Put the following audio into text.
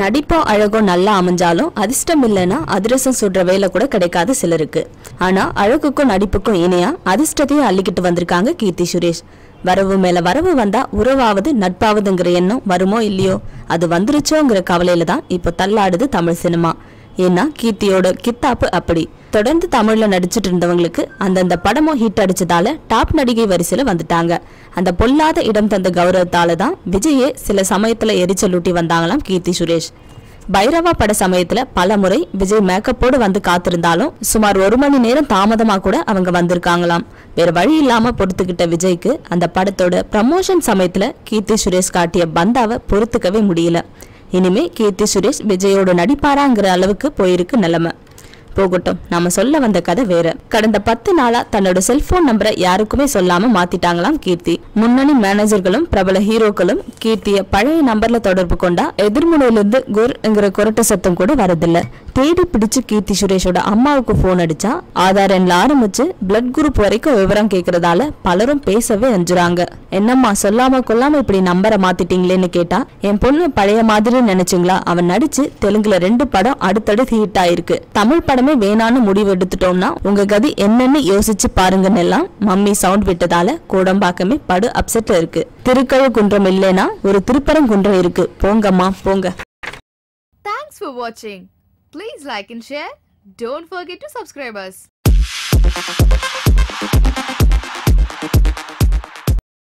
நடிப்போ அழகோ நல்லா அமைஞ்சாலும் அதிர்ஷ்டம் இல்லைன்னா அதிரசம் சுடுற வேலை கூட கிடைக்காது சிலருக்கு. ஆனா அழகுக்கும் நடிப்புக்கும் இணையா அதிர்ஷ்டத்தையும் அள்ளிக்கிட்டு வந்திருக்காங்க கீர்த்தி சுரேஷ். வரவு மேல வரவு வந்தா உறவாவது நட்பாவதுங்கிற எண்ணம் வருமோ இல்லையோ? அது வந்துருச்சோங்கிற கவலையில தான் இப்போ தள்ளாடுது தமிழ் சினிமா. ஏன்னா கீர்த்தியோட கித்தாப்பு அப்படி. தொடர்ந்து தமிழில் நடிச்சிட்டு இருந்தவங்களுக்கு அந்தந்த படமும் ஹிட் அடிச்சதால டாப் நடிகை வரிசையில் வந்துட்டாங்க. அந்த பொல்லாத இடம் தந்த கௌரவத்தால தான் விஜயே சில சமயத்தில் எரிச்சலூட்டி வந்தாங்களாம் கீர்த்தி சுரேஷ். பைரவா பட சமயத்துல பல முறை விஜய் மேக்கப்போடு வந்து காத்திருந்தாலும் சுமார் ஒரு மணி நேரம் தாமதமா கூட அவங்க வந்திருக்காங்களாம். வேற வழி இல்லாம பொறுத்துக்கிட்ட விஜய்க்கு அந்த படத்தோட ப்ரமோஷன் சமயத்துல கீர்த்தி சுரேஷ் காட்டிய பந்தாவை பொறுத்துக்கவே முடியல. இனிமே கீர்த்தி சுரேஷ் விஜயோட நடிப்பாராங்கிற அளவுக்கு போயிருக்கு நிலைமை. போகட்டும். நாம சொல்ல வந்த கதை வேற. கடந்த பத்து நாளா தன்னோட செல்போன் நம்பரை யாருக்குமே சொல்லாம மாத்திட்டாங்களாம் கீர்த்தி. முன்னணி மேனேஜர்களும் பிரபல ஹீரோக்களும் கீர்த்திய பழைய நம்பர்ல தொடர்பு கொண்டா எதிர்முனையிலிருந்து குர்ங்கிற குரட்டு சத்தம் கூட வரதில்ல. தேடி பிடிச்சு கீர்த்தி சுரேஷோட அம்மாவுக்கு போன் அடிச்சா ஆதார் எண்ல ஆரம்பிச்சு பிளட் குரூப் வரைக்கும் விவரம் கேக்குறதால பலரும் பேசவே அஞ்சுறாங்க. என்னம்மா சொல்லாம கொல்லாம இப்படி நம்பரை மாத்திட்டீங்களேன்னு கேட்டா என் பொண்ணு பழைய மாதிரி நினைச்சுங்களா? அவன் நடிச்சு தெலுங்குல ரெண்டு படம் அடுத்தடுத்து ஹிட் ஆயிருக்கு. தமிழ் படம் வேணான்னு முடிவு எடுத்துட்டோம்னா உங்க கதி என்னன்னு யோசிச்சு பாருங்கன்னு எல்லாம் மம்மி சவுண்ட் விட்டதால கோடம்பாக்கமே படு அப்செட் இருக்கு திருக்கழுக்குன்றம் இல்லைன்னா ஒரு திருப்பரங்குன்றம் இருக்கு போங்கம்மா போங்க தேங்க்ஸ் வாட்சிங் please Please like and share. Don't forget to subscribe.